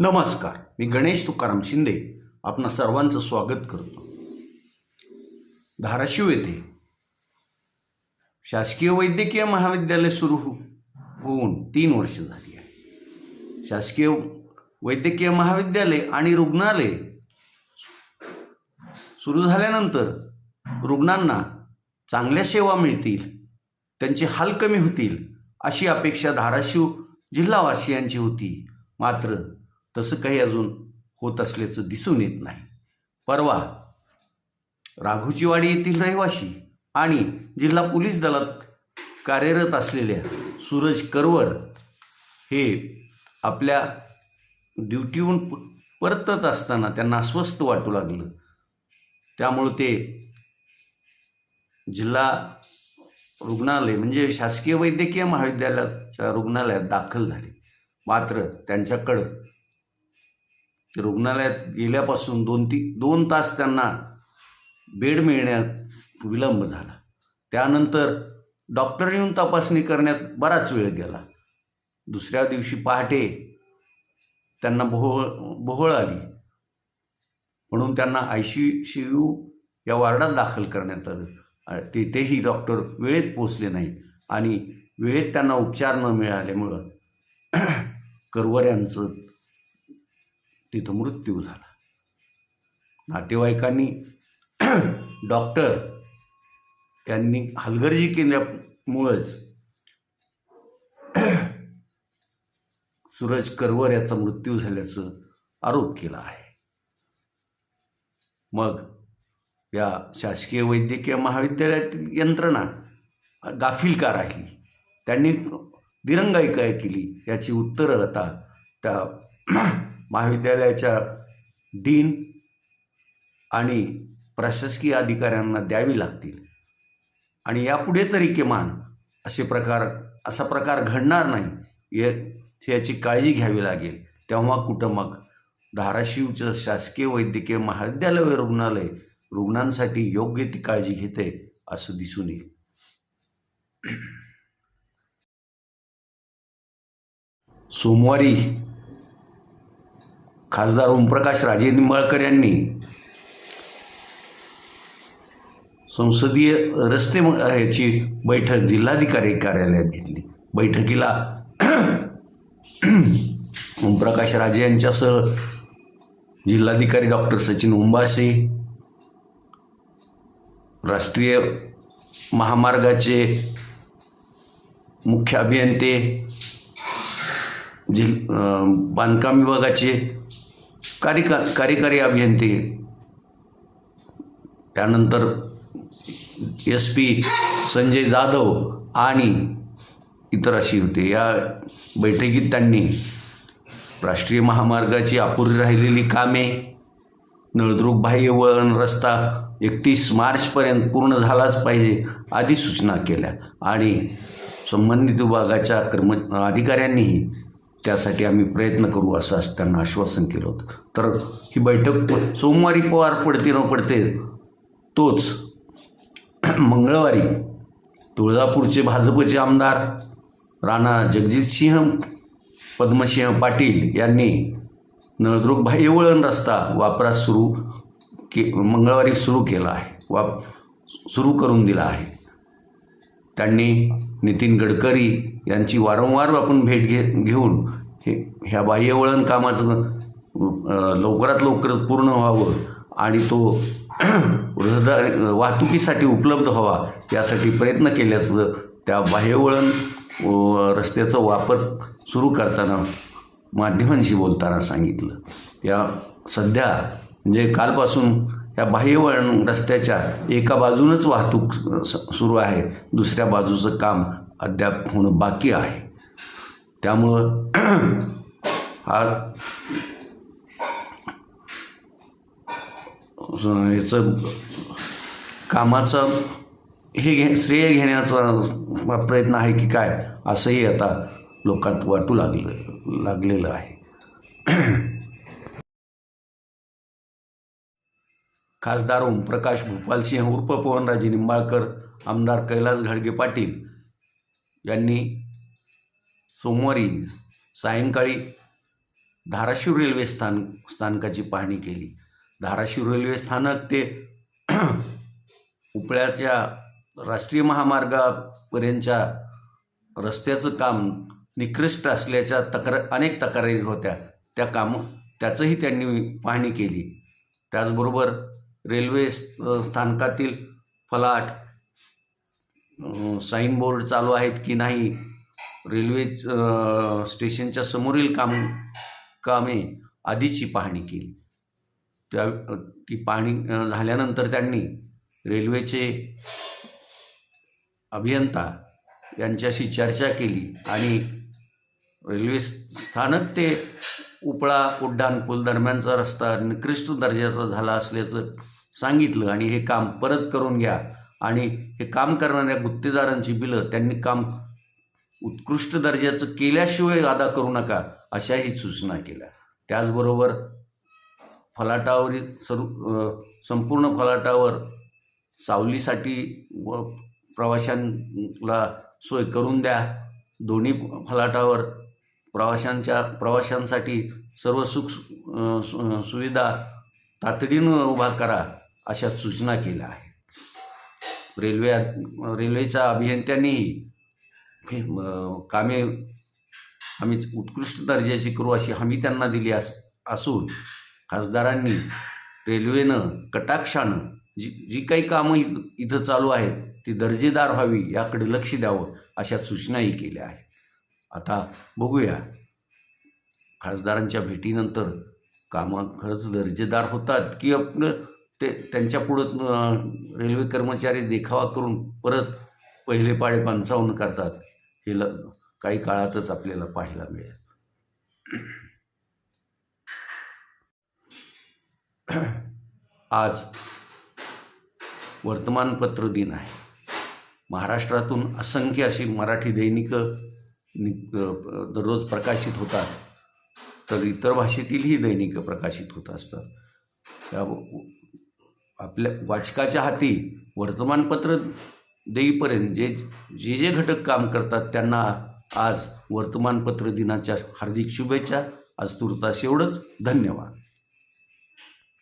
नमस्कार मी गणेश तुकाराम शिंदे आपणा सर्वांचं स्वागत करतो. धाराशिव येथे शासकीय वैद्यकीय महाविद्यालय सुरू हो-, होऊन तीन वर्ष झाली आहे. शासकीय वैद्यकीय महाविद्यालय आणि रुग्णालय सुरू झाल्यानंतर रुग्णांना चांगल्या सेवा मिळतील त्यांचे हाल कमी होतील अशी अपेक्षा धाराशिव जिल्हावासियांची होती. मात्र तसं काही अजून होत असल्याचं दिसून येत नाही. परवा राघोजीवाडी येथील रहिवासी आणि जिल्हा पोलीस दलात कार्यरत असलेल्या सूरज करवर हे आपल्या ड्युटीहून परतत असताना त्यांना अस्वस्थ वाटू लागलं. त्यामुळं ते जिल्हा रुग्णालय म्हणजे शासकीय वैद्यकीय महाविद्यालयाच्या रुग्णालयात दाखल झाले. मात्र त्यांच्याकडं रुग्णालयात गेल्यापासून दोन ती दोन तास त्यांना बेड मिळण्यात विलंब झाला. त्यानंतर डॉक्टर येऊन तपासणी करण्यात बराच वेळ गेला. दुसऱ्या दिवशी पहाटे त्यांना भोवळ भोवळ आली. म्हणून त्यांना आय सी सी यू या वार्डात दाखल करण्यात आलं. तेथेही डॉक्टर वेळेत पोचले नाही आणि वेळेत त्यांना उपचार न मिळाल्यामुळं करवर यांचं तिथं मृत्यू झाला. नातेवाईकांनी डॉक्टर यांनी हलगर्जी केल्यामुळंच सूरज करवर याचा मृत्यू झाल्याचं आरोप केला आहे. मग या शासकीय वैद्यकीय महाविद्यालयातील यंत्रणा गाफील का राहिली. त्यांनी दिरंगाई काय केली याची उत्तरं आता त्या महाविद्यालयाच्या डीन आणि प्रशासकीय अधिकाऱ्यांना द्यावी लागतील. आणि यापुढे तरी किमान असे प्रकार असा प्रकार घडणार नाही याची काळजी घ्यावी लागेल. तेव्हा कुठं मग धाराशिवचं शासकीय वैद्यकीय महाविद्यालय व रुग्णालय रुग्णांसाठी योग्य ती काळजी घेते असं दिसून येईल. सोमवारी खासदार ओमप्रकाश राजे निंबाळकर यांनी संसदीय रस्ते म- ह्याची बैठक जिल्हाधिकारी कार्यालयात घेतली. बैठकीला ओमप्रकाश राजे यांच्यासह जिल्हाधिकारी डॉक्टर सचिन उंबासे राष्ट्रीय महामार्गाचे मुख्य अभियंते जिल बांधकाम विभागाचे कार्यका कार्यकारी अभियंते. त्यानंतर एस पी संजय जाधव आणि इतर अशी होते. या बैठकीत त्यांनी राष्ट्रीय महामार्गाची अपुरी राहिलेली कामे नळदुर्ग बाह्य वळण रस्ता एकतीस मार्चपर्यंत पूर्ण झालाच पाहिजे आदी सूचना केल्या आणि संबंधित विभागाच्या कर्म अधिकाऱ्यांनीही त्यासाठी आम्ही प्रयत्न करू असं असं त्यांना आश्वासन केलं होतं. तर ही बैठक सोमवारी पवार पडते न पडते तोच. मंगळवारी तुळजापूरचे भाजपचे आमदार राणा जगजितसिंह पद्मसिंह पाटील यांनी नळदुर्ग भाई वळण रस्ता वापरास सुरू के मंगळवारी सुरू केला आहे. वाप सुरू करून दिला आहे. त्यांनी नितीन गडकरी यांची वारंवार आपण भेट घे घेऊन हे ह्या बाह्यवळण कामाचं लवकरात लवकर पूर्ण व्हावं आणि तो हृदय वाहतुकीसाठी उपलब्ध व्हावा यासाठी प्रयत्न केल्याचं त्या बाह्यवळण रस्त्याचा वापर सुरू करताना माध्यमांशी बोलताना सांगितलं. या सध्या म्हणजे कालपासून या बाह्यवळण रस्त्याच्या एका बाजूनच वाहतूक स- सुरू आहे. दुसऱ्या बाजूचं काम अद्याप होणं बाकी आहे. त्यामुळं हा याचं कामाचं हे घे श्रेय घेण्याचा प्रयत्न आहे की काय असंही आता लोकांत वाटू लागलं लागलेलं आहे. खासदार ओमप्रकाश भूपालसिंह उर्फ पवनराजे निंबाळकर आमदार कैलास घाडगे पाटील यांनी सोमवारी सायंकाळी धाराशिव रेल्वे स्थान स्थानकाची पाहणी केली. धाराशिव रेल्वे स्थानक ते उपळ्याच्या राष्ट्रीय महामार्गापर्यंतच्या रस्त्याचं काम निकृष्ट असल्याच्या तक्रार अनेक तक्रारी होत्या. त्या कामं त्याचंही त्यांनी पाहणी केली. त्याचबरोबर रेल्वे स्थानकातील फलाट अं, साईन बोर्ड चालू आहेत की नाही रेल्वे स्टेशनच्या समोरील काम कामे आधीची पाहणी केली. त्या ती पाहणी झाल्यानंतर त्यांनी रेल्वेचे अभियंता यांच्याशी चर्चा केली आणि रेल्वे स्थानक ते उपळा उड्डाणपूल दरम्यानचा रस्ता निकृष्ट दर्जाचा झाला असल्याचं सांगितलं आणि हे काम परत करून घ्या. आणि हे काम करणाऱ्या गुत्तेदारांची बिलं त्यांनी काम उत्कृष्ट दर्जाचं केल्याशिवाय अदा करू नका अशाही सूचना केल्या. त्याचबरोबर फलाटावरील सर्व संपूर्ण फलाटावर सावलीसाठी व प्रवाशांना सोय करून द्या. दोन्ही फलाटावर प्रवाशांच्या प्रवाशांसाठी सर्व सुख सु- सुविधा तातडीनं उभा करा अशा सूचना केल्या आहेत. रेल्वे रेल्वेच्या अभियंत्यांनीही हे कामे आम्ही उत्कृष्ट दर्जाची करू अशी हमी त्यांना दिली अस असून खासदारांनी रेल्वेनं कटाक्षानं जी जी काही कामं इथं इथं चालू आहेत ती दर्जेदार व्हावी याकडे लक्ष द्यावं अशा सूचनाही केल्या आहेत. आता बघूया. खासदारांच्या भेटीनंतर कामं खरंच दर्जेदार होतात की आपलं ते त्यांच्या पुढं रेल्वे कर्मचारी देखावा करून परत पहिले पाडे पंचावन्न करतात हे ल काही काळातच आपल्याला पाहायला मिळेल. आज वर्तमानपत्र दिन आहे. महाराष्ट्रातून असंख्य अशी मराठी दैनिकं नि दररोज प्रकाशित होतात. तर इतर भाषेतीलही दैनिकं प्रकाशित होत असतात. त्या आपल्या वाचकाच्या हाती वर्तमानपत्र देईपर्यंत जे जे जे घटक काम करतात त्यांना आज वर्तमानपत्र दिनाच्या हार्दिक शुभेच्छा. आज तुर्तास एवढंच. धन्यवाद.